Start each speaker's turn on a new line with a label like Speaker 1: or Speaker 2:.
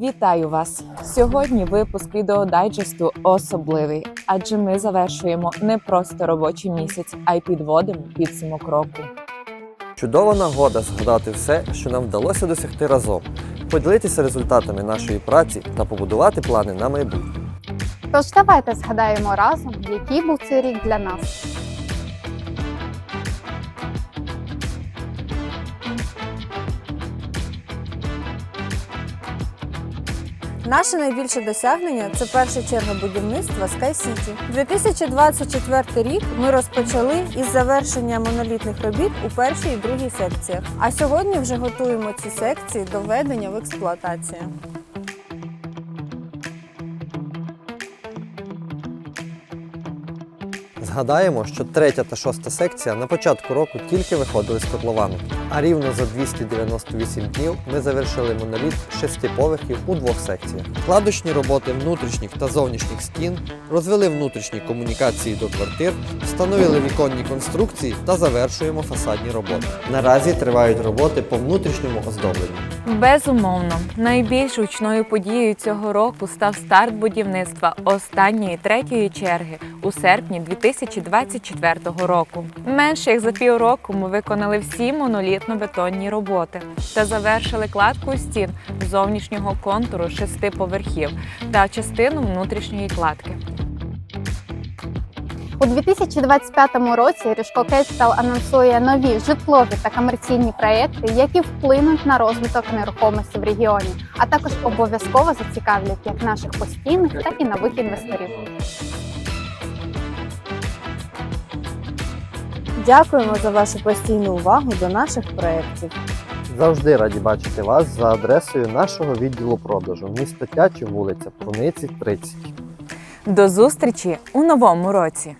Speaker 1: Вітаю вас! Сьогодні випуск відеодайджесту особливий, адже ми завершуємо не просто робочий місяць, а й підводимо підсумок року.
Speaker 2: Чудова нагода згадати все, що нам вдалося досягти разом, поділитися результатами нашої праці та побудувати плани на майбутнє.
Speaker 3: Тож давайте згадаємо разом, який був цей рік для нас.
Speaker 4: Наше найбільше досягнення це перша черга будівництва Sky City. 2024 рік ми розпочали із завершення монолітних робіт у першій і другій секціях. А сьогодні вже готуємо ці секції до введення в експлуатацію.
Speaker 2: Згадаємо, що третя та шоста секція на початку року тільки виходили з котловану. А рівно за 298 днів ми завершили моноліт шести поверхів у двох секціях. Кладочні роботи внутрішніх та зовнішніх стін, розвели внутрішні комунікації до квартир, встановили віконні конструкції та завершуємо фасадні роботи. Наразі тривають роботи по внутрішньому оздобленню.
Speaker 1: Безумовно, найбільш гучною подією цього року став старт будівництва останньої третьої черги у серпні 2024 року. Менше як за півроку ми виконали всі монолітно-бетонні роботи та завершили кладку стін зовнішнього контуру шести поверхів та частину внутрішньої кладки.
Speaker 3: У 2025 році Ріжко Capital анонсує нові житлові та комерційні проекти, які вплинуть на розвиток нерухомості в регіоні, а також обов'язково зацікавлять як наших постійних, так і нових інвесторів.
Speaker 4: Дякуємо за вашу постійну увагу до наших проєктів.
Speaker 2: Завжди раді бачити вас за адресою нашого відділу продажу місто Тячі, вулиця Пруниці, 30.
Speaker 1: До зустрічі у новому році!